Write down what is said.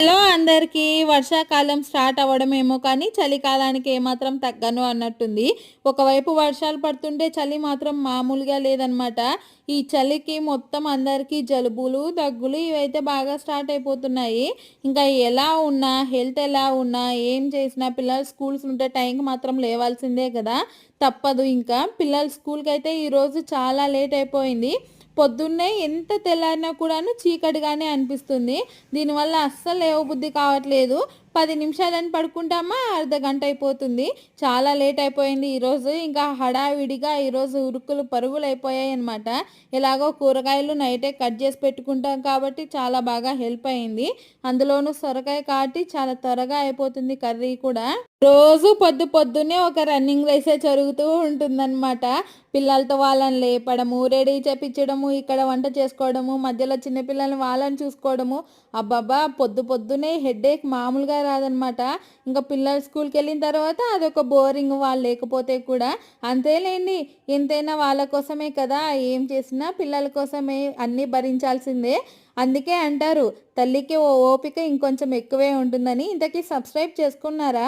Hello అందరికీ వర్షాకాలం start అవ్వడమేమో కానీ చలికాలానికి ఏమాత్రం తగ్గను అన్నట్టుంది. ఒకవైపు వర్షాలు పడుతుంటే చలి మాత్రం మామూలుగా లేదనమాట ఈ చలికి మొత్తం అందరికీ జలుబులు దగ్గులు ఇవైతే బాగా స్టార్ట్ అయిపోతున్నాయి. ఇంకా ఎలా ఉన్నా హెల్త్ ఎలా ఉన్నా ఏం చేసినా పిల్లలు స్కూల్స్ ఉంటే టైంకి మాత్రం లేవాల్సిందే కదా. తప్పదు ఇంకా. పిల్లలు స్కూల్కి అయితే ఈరోజు చాలా లేట్ అయిపోయింది. పొద్దున్నే ఎంత తెల్లారినా కూడాను చీకటిగానే అనిపిస్తుంది. దీనివల్ల అస్సలు లేవ బుద్ధి కావట్లేదు. పది నిమిషాలని పడుకుంటామా? అర్ధ గంట అయిపోతుంది. చాలా లేట్ అయిపోయింది ఈరోజు. ఇంకా హడావిడిగా ఈరోజు ఉరుకులు పరుగులు అయిపోయాయి అనమాట ఎలాగో కూరగాయలు నైటే కట్ చేసి పెట్టుకుంటాం కాబట్టి చాలా బాగా హెల్ప్ అయింది. అందులోనూ సొరకాయ కాటి చాలా త్వరగా అయిపోతుంది కర్రీ కూడా. రోజు పొద్దు పొద్దున్నే ఒక రన్నింగ్ రేసే జరుగుతూ ఉంటుందన్నమాట. పిల్లలతో వాళ్ళని లేపడము రెడీ చేపించడము ఇక్కడ వంట చేసుకోవడము మధ్యలో చిన్నపిల్లల్ని వాళ్ళని చూసుకోవడము. అబ్బాబా పొద్దు పొద్దునే హెడేక్ మామూలుగా కాదనమాట ఇంకా పిల్లలు స్కూల్కి వెళ్ళిన తర్వాత అదొక బోరింగ్ వాళ్ళు లేకపోతే కూడా అంతేలేండి. ఎంతైనా వాళ్ళ కోసమే కదా ఏం చేసినా పిల్లల కోసమే అన్నీ భరించాల్సిందే. అందుకే అంటారు తల్లికి ఓ ఓపిక ఇంకొంచెం ఎక్కువే ఉంటుందని. ఇంతకీ సబ్స్క్రైబ్ చేసుకున్నారా?